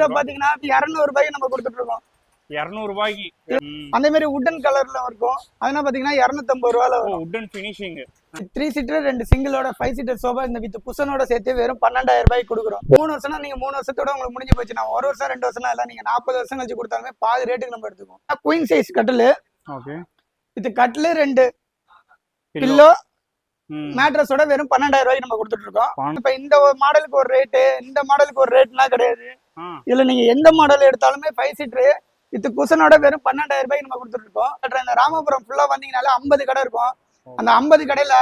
பீரோ பாத்தீங்கன்னா இரநூறு ரூபாய்க்கு நம்ம கொடுத்துட்டு இருக்கோம் இருநூறு ரூபாய்க்கு அந்த மாதிரி உட்டன் கலர்ல இருக்கும். அதெல்லாம் பாத்தீங்கன்னா இரநூத்தம்பது ரூபால வரும். உட்டன் ஃபினிஷிங் த்ரீ சீட்டர் ரெண்டு சிங்கிளோட ஃபைவ் சீட்டர் சோஃபா இந்த வித் குஷனோட சேர்த்து வெறும் பன்னெண்டாயிரம் ரூபாய்க்கு கொடுக்குறோம். மூணு வருஷம்னா நீங்க மூணு வருஷத்தோட உங்களுக்கு முடிஞ்சு போச்சு. நான் ஒரு வருஷம் ரெண்டு வருஷம் இல்ல. நீங்க நாற்பது வருஷம் கழிச்சு கொடுத்தாலுமே பாதி ரேட்டுக்கு நம்ம எடுத்துக்கோம் குயின் சைஸ் கட்டில். ஓகே. வித் கட்டில் ரெண்டு. பில்லோ மேட்ரஸோட வெறும் பன்னெண்டாயிரம் ரூபாய்க்கு நம்ம கொடுத்துட்டு இருக்கோம் இப்ப இந்த மாடலுக்கு ஒரு ரேட்டு இந்த மாடலுக்கு ஒரு ரேட்லாம் கிடையாது. இதுல நீங்க எந்த மாடல் எடுத்தாலுமே ஃபைவ் சீட்டர் வித் குஷனோட வெறும் பன்னெண்டாயிரம் ரூபாய்க்கு நம்ம கொடுத்துட்டு இருக்கோம் இந்த ராமபுரம் ஃபுல்லா வந்தீங்கனாலே ஐம்பது கடை இருக்கும். அந்த ஐம்பது கடையில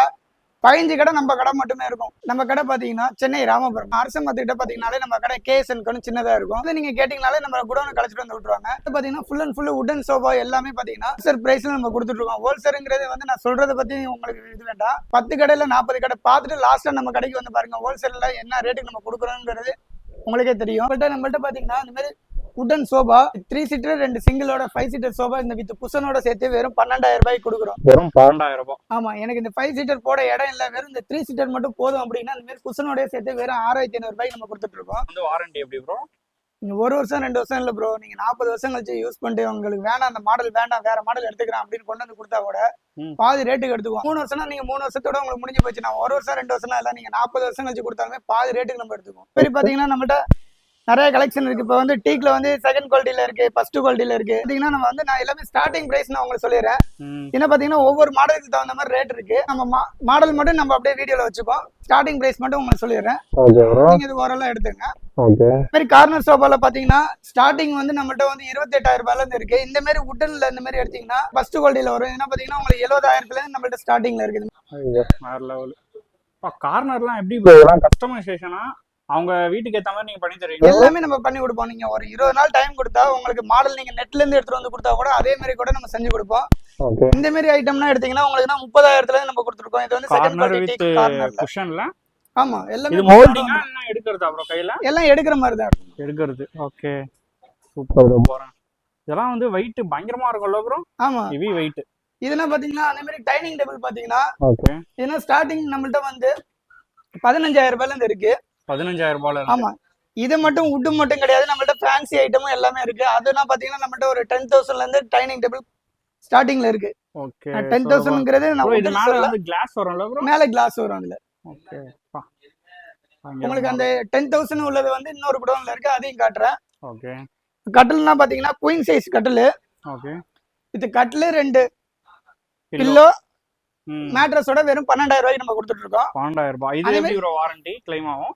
பதினஞ்சு கடை நம்ம கடை மட்டுமே இருக்கும். நம்ம கடை பாத்தீங்கன்னா சென்னை ராமபுரம். அரசு மத்து கிட்ட பாத்தீங்கன்னாலே நம்ம கடை கேஎஸ்என் சின்னதா இருக்கும். அது நீங்க கேட்டீங்கனாலே நம்ம குடோன் கழிச்சிட்டு வந்து விட்டுருவாங்க. இது பாத்தீங்கன்னா ஃபுல் அண்ட் ஃபுல் உடன் சோஃபா எல்லாமே பாத்தீங்கன்னா ஹோல்சேல் பிரைஸ்ல நம்ம கொடுத்துட்டு இருக்கோம் ஹோல்சேலுங்கிறது வந்து நான் சொல்றதை பத்தி உங்களுக்கு இது வேண்டாம். பத்து கடையில நாற்பது கடை. பார்த்துட்டு லாஸ்ட்ல நம்ம கடைக்கு வந்து பாருங்க. ஹோல்சேல்ல என்ன ரேட்டுக்கு நம்ம கொடுக்குறோங்கிறது உங்களுக்கே தெரியும். நம்மள்ட்ட நம்மள்ட்ட பாத்தீங்கன்னா இந்த மாதிரி உடன் சோபா த்ரீ சீட்டர் ரெண்டு சிங்கிளோட ஃபைவ் சீட்டர் சோபா இந்த வித் குஷனோட சேர்த்து வெறும் பன்னெண்டாயிரம் ரூபாய்க்கு கொடுக்குறோம். வெறும் பன்னெண்டாயிரம் ரூபாய். ஆமா எனக்கு இந்த ஃபைவ் சீட்டர் போட இடம் இல்ல வெறும் இந்த த்ரீ சீட்டர் மட்டும் போதும் அப்படின்னா இந்த மாதிரி குஷனோட சேர்த்து வெறும் ஆறாயிரத்தி ஐநூறு ரூபாய்க்கு நம்ம கொடுத்துட்டு இருக்கோம். வாரண்டி எப்படி ப்ரோ நீங்க ஒரு வருஷம் ரெண்டு வருஷம் இல்ல ப்ரோ நீங்க நாற்பது வருஷம் கழிச்சு யூஸ் பண்ணிட்டு உங்களுக்கு வேணாம் அந்த மாடல் வேண்டாம் வேற மாடல் எடுத்துக்கிறேன் அப்படின்னு கொண்டு வந்து கொடுத்தா கூட. பாதி ரேட்டுக்கு எடுத்துக்குவோம். மூணு வருஷம்னா நீங்க மூணு வருஷத்தோட உங்களுக்கு முடிஞ்சு போச்சு. நான் ஒரு வருஷம் ரெண்டு வருஷம் இல்ல. நீங்க நாற்பது வருஷம் கழிச்சு கொடுத்தாலுமே பாதி ரேட்டுக்கு நம்ம எடுத்துக்குவோம். சரி பாத்தீங்கன்னா நம்மகிட்ட நிறைய கலெக்ஷன் இருக்கு. இப்போ வந்து டீக்ல வந்து செகண்ட் குவாலிட்டியில இருக்கு ஃபர்ஸ்ட் குவாலிட்டியில இருக்கு. பாத்தீங்கன்னா நம்ம வந்து நான் எல்லாமே ஸ்டார்டிங் பிரைஸ் நான் உங்களுக்கு சொல்லிடுறேன். என்ன பாத்தீங்கன்னா ஒவ்வொரு மாடலுக்கு தகுந்த மாதிரி ரேட் இருக்கு. நம்ம மாடல் மட்டும் நம்ம அப்படியே வீடியோல வச்சுக்கோம் ஸ்டார்டிங் பிரைஸ் மட்டும் உங்களுக்கு சொல்லிடுறேன். ஓகே ப்ரோ நீங்க இது ஓரளவு எடுத்துங்க ஓகே. மாதிரி கார்னர் சோஃபால பாத்தீங்கன்னா ஸ்டார்டிங் வந்து நம்மள்ட்ட வந்து இருபத்தி எட்டாயிரம் ரூபாயில இருந்து இருக்கு. இந்த மாதிரி உட்டன்ல இந்த மாதிரி எடுத்தீங்கன்னா ஃபர்ஸ்ட் குவாலிட்டியில வரும். என்ன பாத்தீங்கன்னா உங்களுக்கு எழுபதாயிரத்துல இருந்து நம்மள்ட்ட ஸ்டார்டிங்ல இருக்குது. வேற லெவல் கார்னர்லாம் எப்படி கஸ்டமைசேஷனா அவங்க வீட்டுக்கு ஏத்த மாதிரி நீங்க பண்ணி தருவீங்க. எல்லாமே நம்ம பண்ணி கொடுப்போம். நீங்க ஒரு இருபது நாள் டைம் கொடுத்தா உங்களுக்கு மாடல் நீங்க நெட்ல இருந்து எடுத்துட்டு வந்து கொடுத்தா கூட அதே மாதிரி கூட நம்ம செஞ்சு கொடுப்போம். இந்த மாதிரி ஐட்டம்னா எடுத்தீங்கன்னா உங்களுக்கு முப்பதாயிரத்துல இருந்து நம்ம கொடுத்துருக்கோம். இது வந்து செகண்ட் கார்னர் குவாலிட்டி ஆமா எல்லாமே இது மோல்டிங்கா என்ன எடுக்கிறது அப்புறம் கையில? எல்லாம் எடுக்கிற மாதிரி தான் இருக்கும். எடுக்கிறது ஓகே சூப்பர் போறேன். இதெல்லாம் வந்து வெயிட் பயங்கரமா இருக்கும்ல ப்ரோ ஆமா. ஹெவி வெயிட் இதெல்லாம் பாத்தீங்கன்னா அதே மாதிரி டைனிங் டேபிள் பாத்தீங்கன்னா ஓகே இதுனா ஸ்டார்டிங் நம்மள்ட்ட வந்து பதினஞ்சாயிரம் ரூபாயில இருந்து இருக்கு. பதினஞ்சாயிரம் ரூபாயில இருக்கு ஆமா. இது மட்டும் உட்டு மட்டும் கிடையாது. நம்மள்ட்ட ஃபேன்சி ஐட்டமும் எல்லாமே இருக்கு. அதெல்லாம் பாத்தீங்கன்னா நம்மள்ட்ட ஒரு டென் தௌசண்ட்ல இருந்து டைனிங் டேபிள் ஸ்டார்டிங்ல இருக்கு. ஓகே டென் தௌசண்ட்ங்கிறது wooden மேல கிளாஸ் வரும்ல ப்ரோ மேல கிளாஸ் வரும் அதுல. ஓகே உங்களுக்கு அந்த டென் தௌசண்ட் உள்ளது வந்து இன்னொரு குடோன்ல இருக்கு அதையும் காட்டுறேன். ஓகே. கட்டில்னா பாத்தீங்கன்னா குயின் சைஸ் கட்டில். ஓகே. இது கட்டில் ரெண்டு. பில்லோ மேட்ரஸோட வெறும் பன்னெண்டாயிரம் ரூபாய்க்கு நம்ம கொடுத்துட்டு இருக்கோம். பன்னெண்டாயிரம் ரூபாய். இது எப்படி வாரண்டி கிளைம் ஆகும்?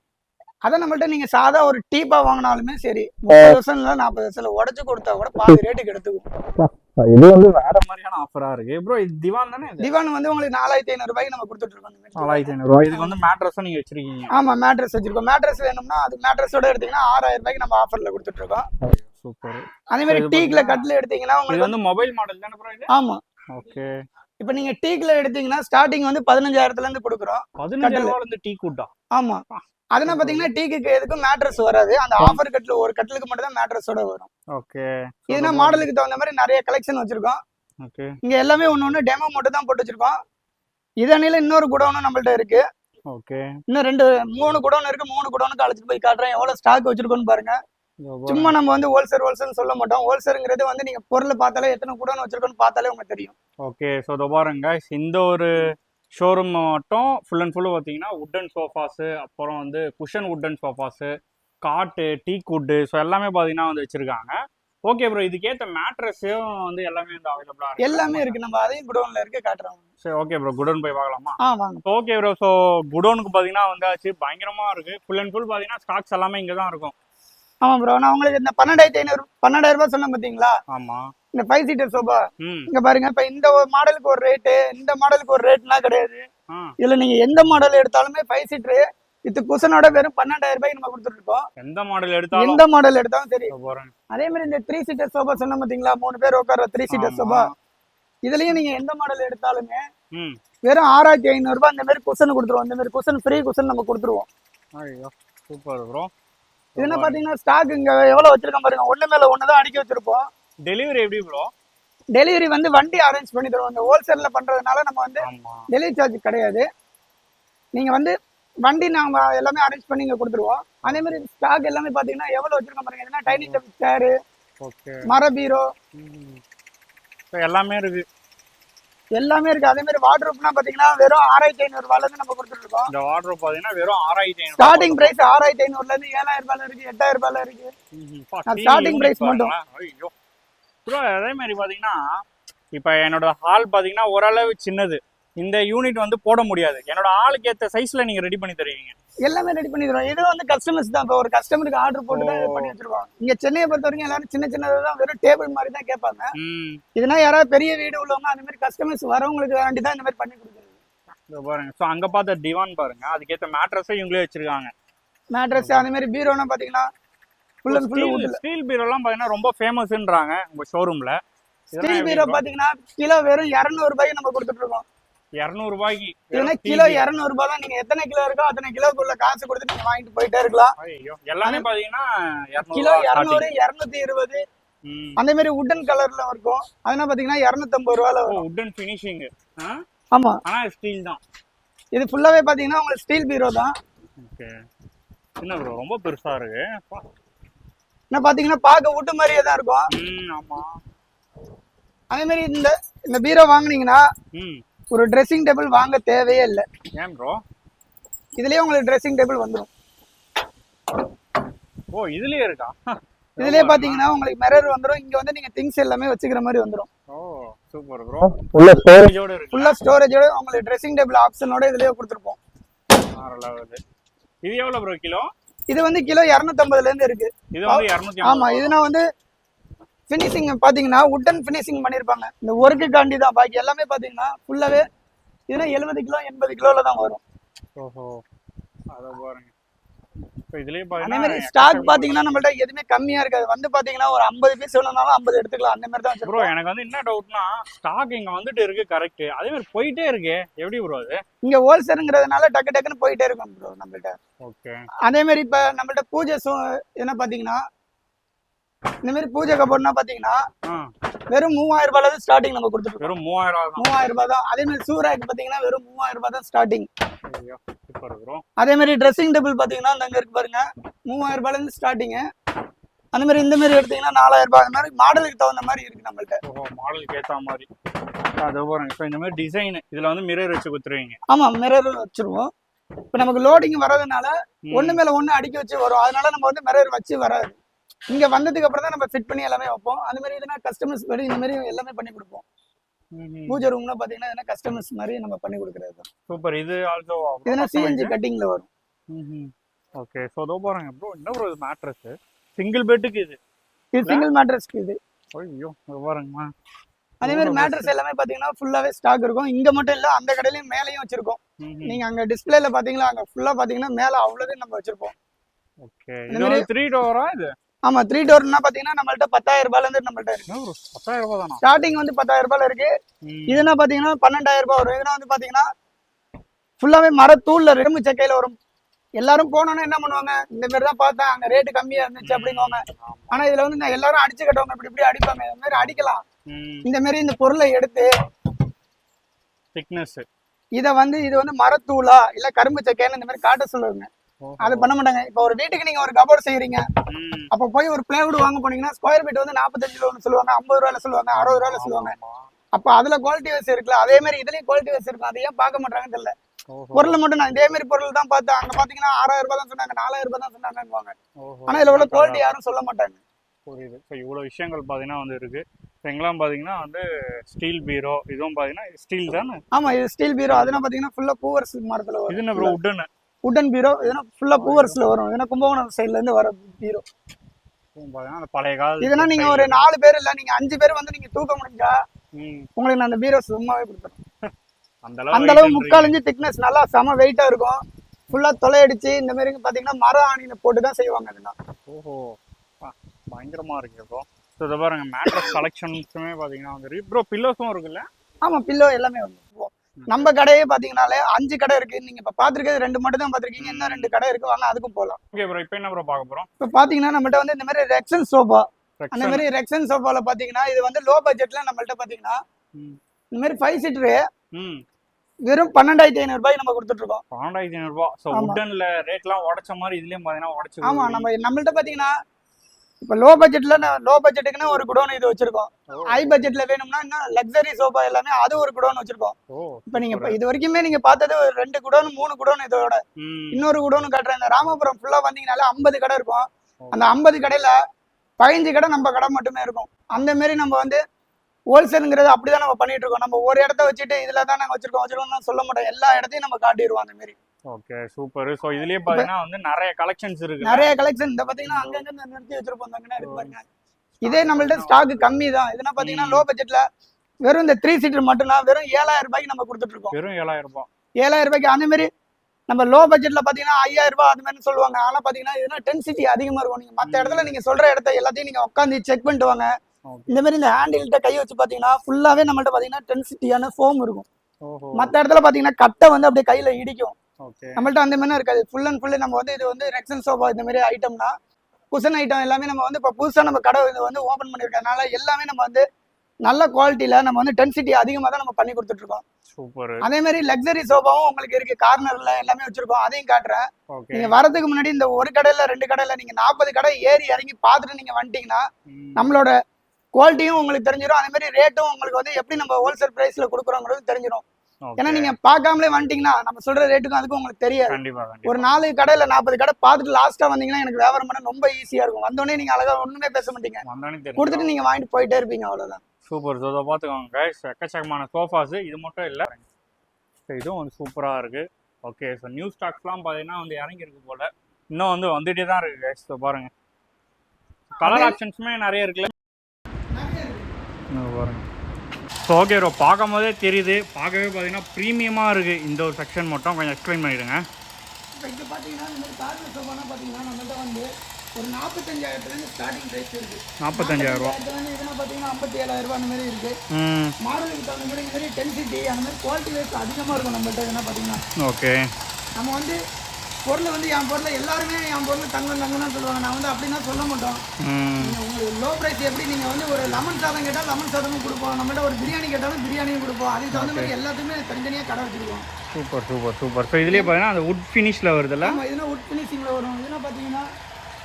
அதை நம்மள்ட்ட நீங்க சாதா ஒரு டீப்பா வாங்கினாலுமே சரி முப்பது வருஷம் இல்ல நாற்பது வருஷம் உடச்சு கொடுத்தா கூட பாதி ரேட்டுக்கு எடுத்துக்கும் இது வந்து வேற மாதிரியான ஆஃபரா இருக்கு. ப்ரோ இது திவான் தானே திவான் வந்து உங்களுக்கு நாலாயிரத்தி ஐநூறு ரூபாய்க்கு நம்ம கொடுத்துட்டு இருக்கோம். நாலாயிரத்தி ஐநூறு ரூபாய். இதுக்கு வந்து மேட்ரஸும் நீங்க வச்சிருக்கீங்க. ஆமா மேட்ரஸ் வச்சிருக்கோம். மேட்ரஸ் வேணும்னா அது மேட்ரஸோட எடுத்தீங்கன்னா ஆறாயிரம் ரூபாய்க்கு நம்ம ஆஃபர்ல கொடுத்துட்டு இருக்கோம். சூப்பர் அதே மாதிரி டீக்ல கட்டில் எடுத்தீங்கன்னா உங்களுக்கு வந்து மொபைல் மாடல் தானே ப்ரோ இது? ஆமா. ஓகே இப்போ நீங்க டீக்ல எடுத்தீங்கன்னா ஸ்டார்டிங் வந்து பதினஞ்சாயிரத்துல இருந்து கொடுக்குறோம். பதினஞ்சாயிரம் டீ கூட்டா ஆமா. அதெல்லாம் பாத்தீங்கன்னா டீக்கு எதுக்கும் மேட்ரஸ் வராது. அந்த ஆஃபர் கட்டில் ஒரு கட்டிலுக்கு மட்டும் தான் மேட்ரஸோட வரும். ஓகே. இதுனா மாடலுக்கு தகுந்த மாதிரி நிறைய கலெக்ஷன் வச்சிருக்கோம். ஓகே. இங்க எல்லாமே ஒண்ணு ஒண்ணு டெமோ மட்டும் தான் போட்டு வச்சிருக்கோம் இதனில இன்னொரு குடோனும் நம்மள்ட்ட இருக்கு. ஓகே. இன்னும் ரெண்டு மூணு குடோன் இருக்கு. மூணு குடோனுக்கு அழைச்சிட்டு போய் காட்டுறேன். எவ்வளவு ஸ்டாக் வச்சிருக்கோன்னு பாருங்க. சும்மா நம்ம வந்து ஹோல்சேல் ஹோல்சேல் சொல்ல மாட்டோம். ஹோல்சேலுங்கிறது வந்து நீங்க பொருள் பார்த்தாலே எத்தனை குடோன் வச்சிருக்கோன்னு பார்த்தாலே உங்களுக்கு தெரியும். ஓகே ஸோ பாருங்க இந்த ஒரு ஷோரூம் மட்டும் ஃபுல் அண்ட் ஃபுல்லு பார்த்தீங்கன்னா உட்டன் சோஃபாஸு அப்புறம் வந்து குஷன் உட்டன் சோஃபாஸு காட்டு டீ குட்டு ஸோ எல்லாமே பார்த்தீங்கன்னா வந்து வச்சிருக்காங்க. ஓகே ப்ரோ இதுக்கேற்ற மேட்ரஸும் வந்து எல்லாமே வந்து அவைலபிளாக இருக்கு. எல்லாமே இருக்கு. நம்ம அதையும் குடோன்ல இருக்கு காட்டுறோம் சரி ஓகே ப்ரோ குடோன் போய் பார்க்கலாமா? ஆ வாங்க. ஓகே ப்ரோ ஸோ குடோனுக்கு பார்த்தீங்கன்னா வந்தாச்சு. பயங்கரமா இருக்கு. ஃபுல் அண்ட் ஃபுல் பார்த்தீங்கன்னா ஸ்டாக்ஸ் எல்லாமே இங்கே தான் இருக்கும். ஆமா ப்ரோ நான் உங்களுக்கு இந்த பன்னெண்டாயிரத்தி ஐநூறு பன்னெண்டாயிரம் ரூபாய் சொன்னேன் பாத்தீங்களா? ஆமாம் இந்த ஃபைவ் சீட்டர் சோபா இங்க பாருங்க இப்ப இந்த மாடலுக்கு ஒரு ரேட்டு இந்த மாடலுக்கு ஒரு ரேட்லாம் கிடையாது. இதுல நீங்க எந்த மாடல் எடுத்தாலுமே ஃபைவ் சீட்டர் வித் குஷனோட வெறும் பன்னெண்டாயிரம் ரூபாய்க்கு நம்ம கொடுத்துட்டு இருக்கோம் எந்த மாடல் எடுத்தாலும். எந்த மாடல் எடுத்தாலும் சரி. அதே மாதிரி இந்த த்ரீ சீட்டர் சோபா சொன்ன பாத்தீங்களா? மூணு பேர் உட்கார த்ரீ சீட்டர் சோபா இதுலயும் நீங்க எந்த மாடல் எடுத்தாலுமே வெறும் ஆறாயிரத்தி ஐநூறு ரூபாய் இந்த மாதிரி குஷன் கொடுத்துருவோம். இந்த மாதிரி குஷன் ஃப்ரீ குஷன் நம்ம கொடுத்துருவோம். சூப்பர் ப்ரோ என்ன பாத்தீங்கன்னா ஸ்டாக் இங்க எவ்வளவு வச்சிருக்கோம் பாருங்க. ஒண்ணு மேல ஒண்ணுதான் அடிக்க வச்சிருப்போம். டெலிவரி எப்படி ப்ரோ டெலிவரி வந்து வண்டி அரேஞ்ச் பண்ணி தருவோம். இந்த ஹோல்சேல்ல பண்றதுனால நம்ம வந்து டெலிவரி சார்ஜ் கிடையாது. நீங்க வந்து வண்டி நாங்க எல்லாமே அரேஞ்ச் பண்ணி இங்க கொடுத்துருவோம். அதே மாதிரி ஸ்டாக் எல்லாமே பாத்தீங்கன்னா எவ்வளவு வச்சிருக்கோம் பாருங்க. எதுனா டைனிங் டேபிள் சேரு மர பீரோ எல்லாமே இருக்கு எல்லாமே இருக்கு. அதே மாதிரி வாட்ரூப்னா பாத்தீங்கன்னா வெறும் ஆறாயிரத்தி ஐநூறு ரூபாயில இருந்து நம்ம கொடுத்துட்டு இருக்கோம். இந்த வாட்ரோப் பார்த்தீங்கன்னா வெறும் ஆறாயிரத்தி ஐநூறு ஸ்டார்டிங் பிரைஸ் ஆறாயிரத்தி ஐநூறுல இருந்து ஏழாயிரம் ரூபாயில இருக்கு எட்டாயிரம் ரூபாயில இருக்கு. starting price மட்டும். அதே மாதிரி பாத்தீங்கன்னா இப்போ என்னோட ஹால் பாத்தீங்கன்னா ஓரளவு சின்னது. இந்த யூனிட் வந்து போட முடியாது. என்னோட ஆளுக்கு ஏத்த சைஸ்ல நீங்க ரெடி பண்ணி தருவீங்க. எல்லாமே ரெடி பண்ணி தருவோம். இது வந்து கஸ்டமர்ஸ் தான். இப்போ ஒரு கஸ்டமருக்கு ஆர்டர் போட்டு தான் பண்ணி வச்சிருக்கோம். இங்க சென்னையை பொறுத்த வரைக்கும் எல்லாரும் சின்ன சின்னதா தான் வெறும் டேபிள் மாதிரி தான் கேட்பாங்க. இதுனா யாராவது பெரிய வீடு உள்ளவங்க அந்த மாதிரி கஸ்டமர்ஸ் வரவங்களுக்கு வேண்டி தான் இந்த மாதிரி பண்ணி கொடுக்குறது. பாருங்க. ஸோ அங்க பார்த்த டிவான் பாருங்க. அதுக்கேத்த மேட்ரஸை இவங்களே வச்சிருக்காங்க. மேட்ரஸ் அந்த மாதிரி பீரோனா பாத்தீங்கன்னா ஃபுல் அண்ட் ஃபுல் ஸ்டீல் பீரோலாம் பாத்தீங்கன்னா ரொம்ப ஃபேமஸ்ன்றாங்க உங்க ஷோரூம்ல ஸ்டீல் பீரோ பாத்தீங்கன்னா கிலோ வெறும் இருநூறு ரூபாய்க்கு நம்ம கொடுத்துட்டு இருக்கோம். இரநூறு ரூபாய்க்கு இதுனா கிலோ இருநூறு ரூபாய் தான் நீங்க எத்தனை கிலோ இருக்கோ அத்தனை கிலோக்குள்ள காசு கொடுத்து நீங்க வாங்கிட்டு போயிட்டே இருக்கலாம். எல்லாமே பாத்தீங்கன்னா கிலோ 200 இருநூறு இருநூத்தி இருபது. அந்த மாதிரி உட்டன் கலர்ல இருக்கும். அதெல்லாம் பாத்தீங்கன்னா இருநூத்தம்பது ரூபால ஓ வரும். உட்டன் ஃபினிஷிங் ஆமா. ஆனா ஸ்டீல் தான். இது ஃபுல்லாவே பாத்தீங்கன்னா உங்களுக்கு ஸ்டீல் பீரோ தான். ஓகே. என்ன ப்ரோ ரொம்ப பெருசா இருக்கு. என்ன பாத்தீங்கன்னா பார்க்க வீட்டு மாதிரியே தான் இருக்கும். ம் ஆமா. அதே மாதிரி இந்த இந்த பீரோ வாங்குனீங்கன்னா ம். ஒரு ட்ரெஸ்ஸிங் டேபிள் வாங்க தேவையே இல்லை. ஏன் ப்ரோ இதுலயே உங்களுக்கு ட்ரெஸ்ஸிங் டேபிள் வந்துடும் ஓ இதுலயே இருக்கா? இதுலயே பாத்தீங்கன்னா உங்களுக்கு மிரர் வந்துடும் இங்க வந்து நீங்க திங்ஸ் எல்லாமே வச்சுக்கிற மாதிரி வந்துடும் ஓ சூப்பர் ப்ரோ உள்ள ஸ்டோரேஜோட இருக்கு? ஃபுல்லா ஸ்டோரேஜோட உங்களுக்கு ட்ரெஸ்ஸிங் டேபிள் ஆப்ஷனோட இதுலயே கொடுத்துருப்போம். இது எவ்வளவு ப்ரோ கிலோ? இது வந்து கிலோ இரநூத்தம்பதுல இருந்து இருக்கு. இது வந்து இரநூத்தி ஆமா இதுனா வந்து ஃபினிஷிங் பாத்தீங்கன்னா உட்டன் ஃபினிஷிங் பண்ணிருப்பாங்க. இந்த ஒர்க்குக்காண்டி தான். பாக்கி எல்லாமே பாத்தீங்கன்னா ஃபுல்லாவே இதுனா எழுபது கிலோ எண்பது கிலோல தான் வரும். ஓஹோ. அத பாருங்க. அதே மாதிரி ஸ்டாக் பாத்தீங்கன்னா நம்மள்ட்ட எதுவுமே கம்மியா இருக்காது. வந்து பாத்தீங்கன்னா ஒரு ஐம்பது பீஸ் வேணும்னாலும் ஐம்பது எடுத்துக்கலாம். அந்த மாதிரி தான் ப்ரோ எனக்கு வந்து என்ன டவுட்னா ஸ்டாக் இங்க வந்துட்டு இருக்கு கரெக்ட் அதே மாதிரி போயிட்டே இருக்கு. எப்படி ப்ரோ அது? இங்க ஹோல்சேலுங்கிறதுனால டக்கு டக்குன்னு போயிட்டே இருக்கும் ப்ரோ நம்மள்ட்ட. ஓகே அதே மாதிரி இப்ப நம்மள்ட்ட பூஜை என்ன பாத்தீங்கன்னா இந்த மாதிரி பூஜை கபோர்ட்னா பாத்தீங்கன்னா வெறும் மூவாயிரம் ரூபாயில இருந்து ஸ்டார்டிங் நம்ம கொடுத்துருக்கோம் வெறும் மூவாயிரம் தான். மூவாயிரம் ரூபாய் தான். அதே மாதிரி சூராக் பாத்தீங்கன்னா வெறும் மூவாயிரம் ரூபாய் தான் ஸ்டார்டிங் அதே மாதிரி ட்ரெஸ்ஸிங் டேபிள் பாத்தீங்கன்னா அங்க இருக்கு பாருங்க. மூவாயிரம் ரூபாயில இருந்து ஸ்டார்டிங் அந்த மாதிரி இந்த மாதிரி எடுத்தீங்கன்னா நாலாயிரம் ரூபாய். அந்த மாதிரி மாடலுக்கு தகுந்த மாதிரி இருக்கு நம்மள்ட்ட. ஓஹோ மாடலுக்கு ஏத்த மாதிரி. அது பாருங்க. ஸோ இந்த மாதிரி டிசைன் இதுல வந்து மிரர் வச்சு குத்துருவீங்க. ஆமா மிரர் வச்சிருவோம். இப்ப நமக்கு லோடிங் வர்றதுனால ம். ஒண்ணு மேல ஒண்ணு அடிக்க வச்சு வரும். அதனால நம்ம வந்து மிரர் வச்சு வராது. இங்க வந்ததுக்கு அப்புறம் தான் நம்ம ஃபிட் பண்ணி எல்லாமே வைப்போம். அந்த மாதிரி இதுனா கஸ்டமர்ஸ் படி இந்த மாதிரி எல்லாமே பண்ணி கொடுப்போம். பூஜை ரூம்ல பாத்தீங்கன்னா இதுனா கஸ்டமர்ஸ் மாதிரி நம்ம பண்ணி கொடுக்கறது தான். சூப்பர். இது ஆல்சோ இதுனா சிஎன்ஜி கட்டிங்ல வரும். ஓகே ஸோ அதோ பாருங்க ப்ரோ என்ன ப்ரோ இது மேட்ரஸ் சிங்கிள் பெட்டுக்கு இது. இது சிங்கிள் மேட்ரஸ்க்கு இது. ஐயோ பாருங்கம்மா. அதே மாதிரி மேட்ரஸ் எல்லாமே பாத்தீங்கன்னா ஃபுல்லாவே ஸ்டாக் இருக்கும். இங்க மட்டும் இல்ல அந்த கடையிலயும் மேலேயும் வச்சிருக்கோம். நீங்க அங்க டிஸ்பிளேல பாத்தீங்களா அங்க ஃபுல்லா பாத்தீங்கன்னா மேல அவ்வளவு நம்ம வச்சிருப்போம். ஓகே இது வந்து த்ரீ டோரா இது? ஆமா த்ரீ டோர்னா பாத்தீங்கன்னா நம்மள்ட்ட பத்தாயிரம் ரூபாயில இருந்து நம்மள்ட்ட இருக்கு. என்ன ப்ரோ பத்தாயிரம் ரூபாய் தானா? ஸ்டார்டிங் வந்து பத்தாயிரம் ரூபாயில இருக்கு. இதுனா பாத்தீங்கன்னா பன்னெண்டாயிரம் ரூபாய் வரும். இதுனா வந்து பாத்தீங்கன்னா ஃபுல்லாவே மரத்தூள்ல இரும்பு சக்கையில வரும். எல்லாரும் போனோன்னா என்ன பண்ணுவாங்க? இந்த மாதிரி தான் பார்த்தேன். அங்க ரேட்டு கம்மியா இருந்துச்சு அப்படிங்குவாங்க. ஆனா இதுல வந்து நான் எல்லாரும் அடிச்சு கட்டுவாங்க. இப்படி இப்படி அடிப்பாங்க. இந்த மாதிரி அடிக்கலாம். இந்த மாதிரி இந்த பொருளை எடுத்து திக்னஸ் இதை வந்து இது வந்து மரத்தூளா இல்ல கரும்பு சக்கைன்னு இந்த மாதிரி காட்ட சொல்லுவாங்க. அது பண்ண மாட்டாங்க. இப்ப ஒரு வீட்டுக்கு நீங்க ஒரு கபோர்ட் செய்யறீங்க அப்ப போய் ஒரு பிளேவுட் வாங்க போனீங்கன்னா ஸ்கொயர் ஃபீட் வந்து நாற்பத்தஞ்சு ரூபா சொல்லுவாங்க ஐம்பது ரூபாயில சொல்லுவாங்க அறுபது ரூபாயில சொல்லுவாங்க. அப்ப அதுல குவாலிட்டி வைஸ் இருக்குல்ல அதே மாதிரி இதுலயும் குவாலிட்டி வைஸ் இருக்கும். அதை ஏன் பார்க்க மாட்டாங்கன்னு தெரியல. பொருளை மட்டும் நான் இதே மாதிரி பொருள் தான் பார்த்தேன். அங்க பாத்தீங்கன்னா ஆறாயிரம் ரூபாய் தான் சொன்னாங்க நாலாயிரம் ரூபாய் தான் சொன்னாங்க ஆனா இதுல உள்ள குவாலிட்டி யாரும் சொல்ல மாட்டாங்க. புரியுது. ஸோ இவ்வளோ விஷயங்கள் பார்த்தீங்கன்னா வந்து இருக்கு. எங்கெல்லாம் பார்த்தீங்கன்னா வந்து ஸ்டீல் பீரோ இதுவும் பார்த்தீங்கன்னா ஸ்டீல் தானே? ஆமா இது ஸ்டீல் பீரோ அதெல்லாம் பாத்தீங்கன்னா ஃபுல்லா பூவர்ஸ் மரத்துல இது என்ன ப்ரோ உட்டன் உடன் பீரோ இதெல்லாம் ஃபுல்லா பூவர்ஸ்ல வரும். இதெல்லாம் கும்பகோணம் சைடுல இருந்து வர பீரோ பழைய கால இதெல்லாம் நீங்க ஒரு நாலு பேர் இல்ல நீங்க அஞ்சு பேர் வந்து நீங்க தூக்க முடிஞ்சா உங்களுக்கு நான் அந்த பீரோ சும்மாவே கொடுத்துறேன். அந்த அளவு அளவு முக்கால் இன்ச்சு திக்னஸ் நல்லா செம வெயிட்டா இருக்கும். ஃபுல்லா தொலையடிச்சு இந்த மாதிரி பாத்தீங்கன்னா மர ஆணியில போட்டு தான் செய்வாங்க அதெல்லாம் ஓஹோ. பயங்கரமா இருக்கு ப்ரோ ஸோ இதை பாருங்க மேட்ரஸ் கலெக்ஷன்ஸுமே பார்த்தீங்கன்னா வந்து ப்ரோ பில்லோஸும் இருக்குல்ல? ஆமா பில்லோ எல்லாமே வந்து நம்ம கடையே பாத்தீங்கன்னாலே அஞ்சு கடை இருக்கு. நீங்க இப்ப பாத்திருக்கிறது ரெண்டு மட்டும் தான் பாத்திருக்கீங்க. இன்னும் ரெண்டு கடை இருக்கு. வாங்க அதுக்கும் போகலாம் ஓகே ப்ரோ இப்போ என்ன ப்ரோ பார்க்க போகிறோம் இப்ப பாத்தீங்கன்னா நம்மள்ட்ட வந்து இந்த மாதிரி ரெக்ஸன் சோஃபா அந்த மாதிரி ரெக்ஸன் சோஃபால பாத்தீங்கன்னா இது வந்து லோ பட்ஜெட்ல நம்மள்ட்ட பாத்தீங்கன்னா. இந்த மாதிரி ஃபைவ் சீட்டரு வெறும் பன்னெண்டாயிரத்தி ஐநூறு ரூபாய்க்கு நம்ம கொடுத்துட்டு இருக்கோம் பன்னெண்டாயிரத்தி ஐநூறுபா ஸோ ஆமா. உட்டன்ல ரேட்லாம் உடைச்ச மாதிரி இதுலயும் பாத்தீங்கன்னா உடச்சு ஆமா நம்ம நம்மள்ட்ட பாத்தீங்கன்னா இப்ப லோ பட்ஜெட்ல லோ பட்ஜெட்டுக்குன்னு ஒரு குடோன் இது வச்சிருக்கோம். ஹை பட்ஜெட்ல வேணும்னா இன்னும் லக்ஸரி சோஃபா எல்லாமே அது ஒரு குடோன் வச்சிருக்கோம். இப்ப நீங்க இப்ப இது வரைக்குமே நீங்க பார்த்தது ஒரு ரெண்டு குடோன் மூணு குடோன் இதோட. இன்னொரு குடோன் காட்டுறேன். இந்த ராமபுரம் ஃபுல்லா வந்தீங்கனாலே ஐம்பது கடை இருக்கும். அந்த ஐம்பது கடையில பதினஞ்சு கடை நம்ம கடை மட்டுமே இருக்கும். அந்த மாதிரி நம்ம வந்து ஹோல்சேலுங்கிறது அப்படிதான் நம்ம பண்ணிட்டு இருக்கோம். நம்ம ஒரு இடத்த வச்சுட்டு இதுல தான் நாங்க வச்சிருக்கோம். வச்சிருக்கோம்னு சொல்ல மாட்டோம். எல்லா இடத்தையும் நம்ம காட்டிடுவோம் அந்த மாதிரி ஓகே சூப்பர் ஸோ இதுலயே பாத்தீங்கன்னா வந்து நிறைய கலெக்ஷன்ஸ் இருக்கு நிறைய கலெக்ஷன் இந்த பாத்தீங்கன்னா அங்கங்க நிறுத்தி வச்சிருப்போம். இருக்கு பாருங்க. இதே நம்மள்ட்ட ஸ்டாக் கம்மி தான் இதுனா பாத்தீங்கன்னா லோ பட்ஜெட்ல வெறும் இந்த த்ரீ சீட்டர் மட்டும்தான். வெறும் ஏழாயிரம் ரூபாய்க்கு நம்ம கொடுத்துட்டு இருக்கோம். வெறும் ஏழாயிரம் ரூபாய். ஏழாயிரம் ரூபாய்க்கு அந்த மாதிரி நம்ம லோ பட்ஜெட்ல பாத்தீங்கன்னா ஐயாயிரம் ரூபாய் அது மாதிரி சொல்லுவாங்க. ஆனா பாத்தீங்கன்னா இதுனா டென்சிட்டி அதிகமா இருக்கும். நீங்க மத்த இடத்துல நீங்க சொல்ற இடத்த எல்லாத்தையும் நீங்க உட்காந்து செக் பண்ணிட்டு வாங்க. இந்த மாதிரி இந்த ஹேண்டில்கிட்ட கை வச்சு பாத்தீங்கன்னா ஃபுல்லாவே நம்மள்ட்ட பாத்தீங்கன்னா டென்சிட்டியான ஃபோம் இருக்கும். மத்த இடத்துல பாத்தீங்கன்னா கட்டை வந்து அப்படியே கையில இடிக்கும். நம்மள்ட்ட அந்த மாதிரி இருக்காது. ஃபுல் அண்ட் ஃபுல்லு நம்ம வந்து இது வந்து ரெக்ஸன் சோஃபா இந்த மாதிரி ஐட்டம்னா குஷன் ஐட்டம் எல்லாமே நம்ம வந்து இப்போ புதுசாக நம்ம கடை இது வந்து ஓப்பன் பண்ணியிருக்கறதுனால எல்லாமே நம்ம வந்து நல்ல குவாலிட்டியில் நம்ம வந்து டென்சிட்டி அதிகமாக தான் நம்ம பண்ணி கொடுத்துட்ருக்கோம். சூப்பர் அதே மாதிரி லக்ஸரி சோஃபாவும் உங்களுக்கு இருக்கு. கார்னர்ல எல்லாமே வச்சிருக்கோம். அதையும் காட்டுறேன். நீங்க வரதுக்கு முன்னாடி இந்த ஒரு கடையில ரெண்டு கடையில நீங்க நாற்பது கடை ஏறி இறங்கி பார்த்துட்டு நீங்க வந்துட்டீங்கன்னா நம்மளோட குவாலிட்டியும் உங்களுக்கு தெரிஞ்சிடும் அதே மாதிரி ரேட்டும் உங்களுக்கு வந்து எப்படி நம்ம ஹோல்சேல் பிரைஸ்ல கொடுக்குறோங்கிறது தெரிஞ்சிடும் ஏன்னா நீங்க பார்க்காமலே வந்துட்டீங்கன்னா நம்ம சொல்ற ரேட்டுக்கும் அதுக்கும் உங்களுக்கு தெரியாது. கண்டிப்பா ஒரு நாலு கடையில நாற்பது கடை பார்த்துட்டு லாஸ்டா வந்தீங்கன்னா எனக்கு வியாபாரம் பண்ண ரொம்ப ஈஸியா இருக்கும். வந்தோடனே நீங்க அழகா ஒண்ணுமே பேச மாட்டீங்க. கொடுத்துட்டு நீங்க வாங்கிட்டு போயிட்டே இருப்பீங்க அவ்வளவுதான். சூப்பர். ஸோ இதை பார்த்துக்கோங்க எக்கச்சக்கமான சோஃபாஸ் இது மட்டும் இல்லை. ஸோ இதுவும் வந்து சூப்பராக இருக்கு. ஓகே ஸோ நியூ ஸ்டாக்ஸ்லாம் பார்த்தீங்கன்னா வந்து இறங்கியிருக்கு போல. இன்னும் வந்து வந்துட்டே தான் இருக்கு கைஸ் ஸோ பாருங்க. கலர் ஆப்ஷன்ஸுமே நிறைய இருக்குல்ல. பாருங்க. ஸோ ஓகே ப்ரோ பார்க்கும் போதே தெரியுது. பார்க்கவே பார்த்தீங்கன்னா ப்ரீமியமாக இருக்குது இந்த ஒரு செக்ஷன் மட்டும் கொஞ்சம் எக்ஸ்பிளைன் பண்ணிவிடுங்க இப்போ இங்க பாத்தீங்கன்னா இந்த மாதிரி கார்னர் சோஃபானா நம்மள்ட்ட வந்து ஒரு நாற்பத்தஞ்சாயிரத்துல இருந்து ஸ்டார்டிங் பிரைஸ் இருக்கு. நாற்பத்தஞ்சாயிரம் ரூபா. நாற்பத்தஞ்சாயிரத்துல இருந்து இதுனா பாத்தீங்கன்னா ஐம்பத்தி ஏழாயிரம் ரூபாய் அந்த மாதிரி இருக்கு. ம். மாடலுக்கு தகுந்த மாதிரி இந்த மாதிரி டென்சிட்டி அந்த மாதிரி குவாலிட்டி வைஸ் அதிகமா இருக்கும் நம்மள்ட்ட என்ன பாத்தீங்கன்னா ஓகே. நம்ம வந்து பொருளை வந்து என் பொருளை எல்லாருமே என் பொருள் தங்கம் தங்கம்னு சொல்லுவாங்க. நான் வந்து அப்படின்னா சொல்ல மாட்டோம். உங்களுக்கு லோ பிரைஸ் எப்படி நீங்க வந்து ஒரு லெமன் சாதம் கேட்டால் லெமன் சாதமும் கொடுப்போம். நம்மகிட்ட ஒரு பிரியாணி கேட்டாலும் பிரியாணியும் கொடுப்போம். அதுக்கு தகுந்த மாதிரி எல்லாத்துக்குமே தனித்தனியாக கடை வச்சிருக்கோம். சூப்பர் சூப்பர் சூப்பர் ஸோ இதுலேயே பார்த்தீங்கன்னா அந்த வுட் ஃபினிஷில் வருதுல்ல ஆமா இதுனா உட் ஃபினிஷிங்கில் வரும். இதுனா பார்த்தீங்கன்னா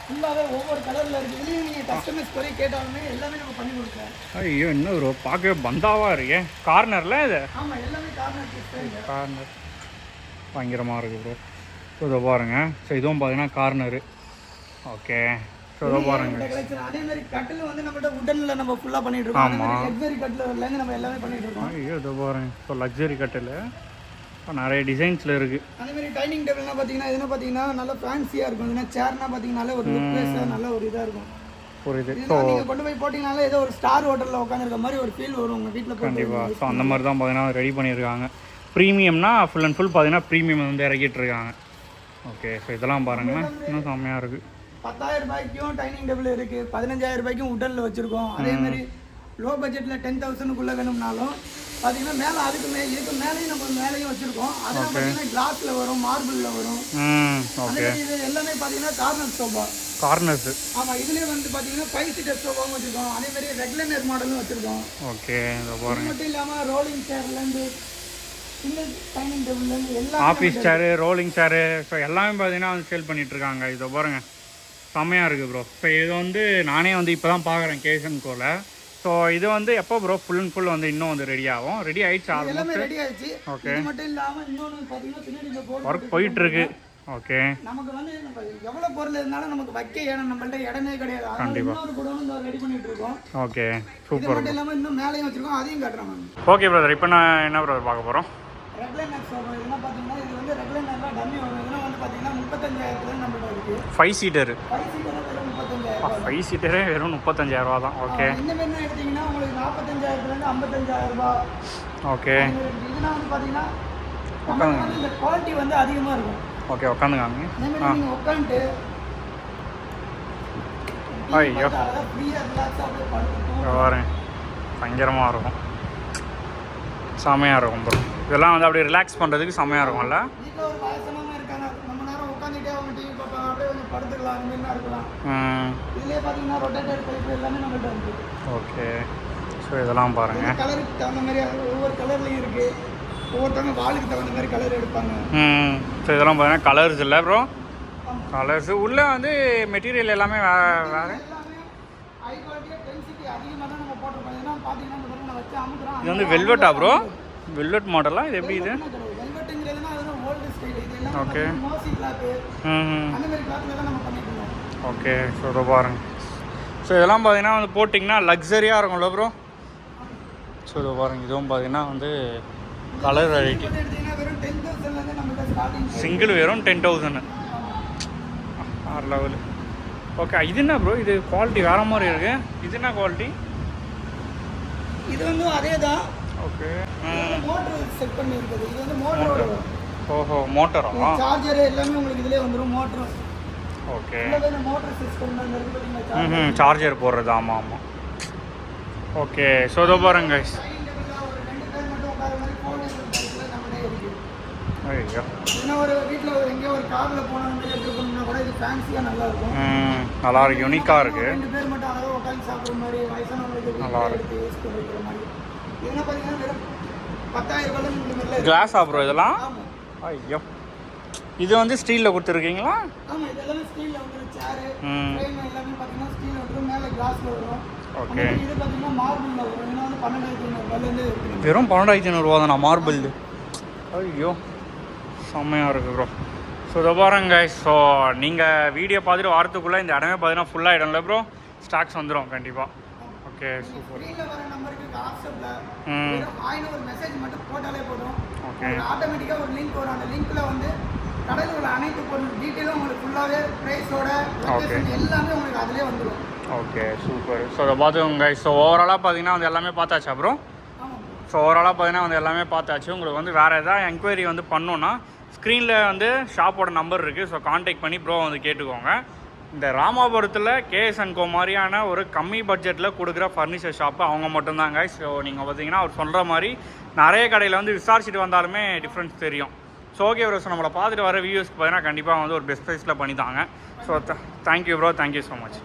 ஃபுல்லாகவே ஒவ்வொரு கலரில் இருக்குது இதுலேயும் நீங்கள் கஸ்டமைஸ் குறை கேட்டாலுமே எல்லாமே நம்ம பண்ணி கொடுப்போம் ஐயோ என்ன ப்ரோ பார்க்கவே பந்தாவாக இருக்கே. கார்னரில் இது? ஆமாம் எல்லாமே கார்னர் கார்னர் பயங்கரமாக இருக்குது ப்ரோ ஸோ இதை பாருங்க. ஸோ இதுவும் பார்த்தீங்கன்னா கார்னரு ஓகே ஸோ இதை பாருங்க. கலெக்ஷன் அதே மாதிரி கட்டில் வந்து நம்மகிட்ட உடனில் நம்ம ஃபுல்லாக பண்ணிட்டு இருக்கோம். மாதிரி எக்ஸரி கட்டில் நம்ம எல்லாமே பண்ணிட்டு இருக்கோம். ஐயோ இதை பாருங்க. ஸோ லக்ஸரி கட்டில் நிறைய டிசைன்ஸில் இருக்குது அதே மாதிரி டைனிங் டேபிள்னா பார்த்தீங்கன்னா இதுனா பார்த்தீங்கன்னா நல்லா ஃபேன்சியாக இருக்கும். இதுனா சேர்னா பார்த்தீங்கன்னாலே ஒரு லுக் நல்ல ஒரு இதாக இருக்கும். புரியுது. ஸோ நீங்கள் கொண்டு போய் போட்டிங்கனாலே ஏதோ ஒரு ஸ்டார் ஹோட்டலில் உட்காந்துருக்க மாதிரி ஒரு ஃபீல் வரும் உங்கள் வீட்டில் கண்டிப்பாக ஸோ அந்த மாதிரி தான் பார்த்தீங்கன்னா ரெடி பண்ணியிருக்காங்க ப்ரீமியம்னா ஃபுல் அண்ட் ஃபுல் பார்த்தீங்கன்னா ப்ரீமியம் வந்து இறக்கிட்டு இருக்காங்க. ஓகே ஸோ இதெல்லாம் பாருங்களேன். இன்னும் செம்மையாக இருக்குது பத்தாயிரம் ரூபாய்க்கும் டைனிங் டேபிள் இருக்கு. பதினஞ்சாயிரம் ரூபாய்க்கும் உடல்ல வச்சிருக்கோம். அதே மாதிரி லோ பட்ஜெட்ல டென் தௌசண்ட்குள்ள வேணும்னாலும் பாத்தீங்கன்னா மேல அதுக்கு மே இதுக்கு மேலேயும் நம்ம மேலேயும் வச்சிருக்கோம். அதெல்லாம் பாத்தீங்கன்னா கிளாஸ்ல வரும் மார்பிள்ல வரும். இது எல்லாமே பாத்தீங்கன்னா கார்னர் சோஃபா கார்னர்ஸு ஆமா இதுலயே வந்து பாத்தீங்கன்னா ஃபைவ் சீட்டர் சோஃபாவும் வச்சிருக்கோம். அதே மாதிரி ரெகுலர் மாடலும் வச்சிருக்கோம். ஓகே மட்டும் இல்லாம ரோலிங் சேர்ல office chair rolling chair so எல்லாமே பார்த்தீங்கன்னா வந்து சேல் பண்ணிட்டு இருக்காங்க. இதை பாருங்க. செம்மையாக இருக்குது ப்ரோ இப்போ இது வந்து நானே வந்து இப்போ தான் பார்க்குறேன் கேஷன் கோல ஸோ இது வந்து எப்போ ப்ரோ ஃபுல் அண்ட் ஃபுல் வந்து இன்னும் வந்து ரெடி ஆகும். ரெடி ஆயிடுச்சு ஆல்மோஸ்ட் ரெடி ஆயிடுச்சு. இது மட்டும் இல்லாம இன்னொன்னு பாத்தீங்கன்னா பின்னாடி இந்த board ஒர்க் போயிட்டு இருக்கு. ஓகே நமக்கு வந்து நம்ம எவ்வளவு பொருள் இருந்தாலும் நமக்கு வைக்க இடம் நம்மள்ட்ட இடமே கிடையாது. இன்னொரு குடோனும் ரெடி பண்ணிட்டு இருக்கோம். ஓகே சூப்பர் மட்டும் இல்லாம இன்னும் மேலேயும் வச்சிருக்கோம். அதையும் காட்டுறேன் மேம். ஓகே பிரதர் இப்போ நான் என்ன பிரதர் பார்க்க போகிறோம் ரெகுலர் நெக் சோஃபா இதெல்லாம் பார்த்தீங்கன்னா இது வந்து ரெகுலர் நெக்லாம் டம்மி வரும் இதெல்லாம் வந்து பார்த்தீங்கன்னா முப்பத்தஞ்சாயிரத்துல நம்மள்ட்ட ஃபைவ் சீட்டரு ஃபைவ் சீட்டர் வெறும் முப்பத்தஞ்சாயிரம் ஃபைவ் சீட்டரே வெறும் முப்பத்தஞ்சாயிரம் ரூபா தான். ஓகே இந்த மாதிரி எடுத்தீங்கன்னா உங்களுக்கு நாற்பத்தஞ்சாயிரத்துலேருந்து ஐம்பத்தஞ்சாயிரம் ரூபாய். ஓகே இதெல்லாம் வந்து பார்த்தீங்கன்னா வந்து இந்த குவாலிட்டி வந்து அதிகமாக இருக்கும். ஓகே உட்காந்துக்காங்க நீங்கள் உட்காந்துட்டு ஐயோ. பாருங்க. பயங்கரமாக இருக்கும். செமையாக இருக்கும் ப்ரோ இதெல்லாம் வந்து அப்படியே ரிலாக்ஸ் பண்ணுறதுக்கு செமையாக இருக்கும்ல? ஓகே. ஸோ இதெல்லாம் பாருங்கள் கலருக்கு தகுந்த மாதிரி ஒவ்வொரு கலர்லையும் இருக்கு. ஒவ்வொருத்தவங்க வாளுக்கு தகுந்த மாதிரி கலர் எடுப்பாங்க. ம். ஸோ இதெல்லாம் பார்த்தீங்கன்னா கலர்ஸ் இல்லை ப்ரோ கலர்ஸ் உள்ளே வந்து மெட்டீரியல் எல்லாமே வே வேறு? இது வந்து வெல்வெட்டா ப்ரோ வெல்வெட் மாடலா இது எப்படி இது? ஓகே ஓகே ஸோ இதோ பாருங்க. ஸோ இதெல்லாம் பார்த்தீங்கன்னா வந்து போட்டிங்கன்னா லக்ஸரியாக இருக்கும்ல ப்ரோ ஸோ இதோ பாருங்க. இதுவும் பார்த்தீங்கன்னா வந்து கலர் வெரைட்டி சிங்கிள் வெறும் டென் தௌசண்ட் ஆறு லெவலு ஓகே இது என்ன ப்ரோ இது குவாலிட்டி வேறு மாதிரி இருக்குது இது என்ன குவாலிட்டி இது வந்து அதே தான் ஓகே மோட்டர் செட் பண்ணி இருக்குது இது வந்து மோட்டரோட ஓஹோ மோட்டரா? சார்ஜர் எல்லாமே உங்களுக்கு இதுலேயே வந்துடும் மோட்டர். ஓகே இந்த மோட்டர் சிஸ்டம் தான் இருக்கு பார்த்தீங்களா ம் சார்ஜர் போடுறது ஆமாம் ஆமாம் ஓகே ஸோ இதோ பாருங்க guys. ஒரு இருக்கு. ஐயோ. ஏன்னா ஒரு காரில் போன எடுத்து கூட இது நல்லா இருக்கும். ம் நல்லா இருக்கு யூனிக்காக இருக்கு. ரெண்டு பேர் மட்டும் அளவு உட்காந்து சாப்பிட்ற மாதிரி வயசானவங்களுக்கு நல்லா யூஸ் பண்ணிக்கிற மாதிரி. இதெல்லாம் பார்த்தீங்கன்னா வெறும் பத்தாயிரம் ரூபாய் இந்த மாதிரில இருக்கு கிளாஸா ப்ரோ இதெல்லாம்? ஐயோ. இது வந்து ஸ்டீலில் கொடுத்துருக்கீங்களா? ஆமாம் இது எல்லாமே ஸ்டீலில் வந்துடும் சேரு ம். ஃப்ரேம் எல்லாமே பார்த்தீங்கன்னா ஸ்டீல் வந்துடும் மேலே கிளாஸில் வரும். ஓகே இது பார்த்தீங்கன்னா மார்பிளில் வரும். ஏன்னா வந்து பன்னெண்டாயிரத்தி ஐநூறுபாலேருந்து இருக்குது வெறும் பன்னெண்டாயிரத்தி ஐநூறுரூவா தானா மார்பிள் ஐயோ. செம்மையாக இருக்கு ப்ரோ ஸோ இதை பாருங்க ஸோ நீங்கள் வீடியோ பார்த்துட்டு வாரத்துக்குள்ளே இந்த இடமே பார்த்தீங்கன்னா ஃபுல்லாகிடும்ல ப்ரோ ஸ்டாக்ஸ் வந்துடும் கண்டிப்பாக ஓகே சூப்பர் ஸ்க்ரீனில் வர நம்பருக்கு வாட்ஸ்அப்பில் ஆயிரம் ஒரு மெசேஜ் மட்டும் போட்டாலே போதும். ஓகே ஆட்டோமேட்டிக்காக ஒரு லிங்க் வரும். அந்த லிங்க்ல வந்து கடையில் உள்ள அனைத்து பொருள் டீட்டெயிலும் உங்களுக்கு ஃபுல்லாகவே ப்ரைஸோட லொக்கேஷன் எல்லாமே உங்களுக்கு அதிலே வந்துடும் ஓகே சூப்பர் ஸோ அதை பார்த்துக்கோங்க ஸோ ஓவராலாக பார்த்தீங்கன்னா வந்து எல்லாமே பார்த்தாச்சா ப்ரோ ஆமாம். ஸோ ஓவராலாக பார்த்தீங்கன்னா வந்து எல்லாமே பார்த்தாச்சு உங்களுக்கு வந்து வேறு எதாவது என்கொயரி வந்து பண்ணோன்னா ஸ்க்ரீனில் வந்து ஷாப்போட நம்பர் இருக்குது ஸோ காண்டாக்ட் பண்ணி ப்ரோ வந்து கேட்டுக்கோங்க. இந்த ராமாபுரத்தில் கேஎஸ் அன்கோ மாதிரியான ஒரு கம்மி பட்ஜெட்டில் கொடுக்குற ஃபர்னிச்சர் ஷாப்பு அவங்க மட்டும்தாங்க. ஸோ நீங்கள் பார்த்தீங்கன்னா அவர் சொல்கிற மாதிரி நிறைய கடையில் வந்து விசாரிச்சுட்டு வந்தாலுமே டிஃப்ரென்ஸ் தெரியும். ஸோ ஓகே ப்ரோ ஸோ நம்மளை பார்த்துட்டு வர வியூஸ்க்கு பார்த்தீங்கன்னா கண்டிப்பாக வந்து ஒரு பெஸ்ட் ப்ரைஸில் பண்ணி தாங்க so thank you bro thank you so much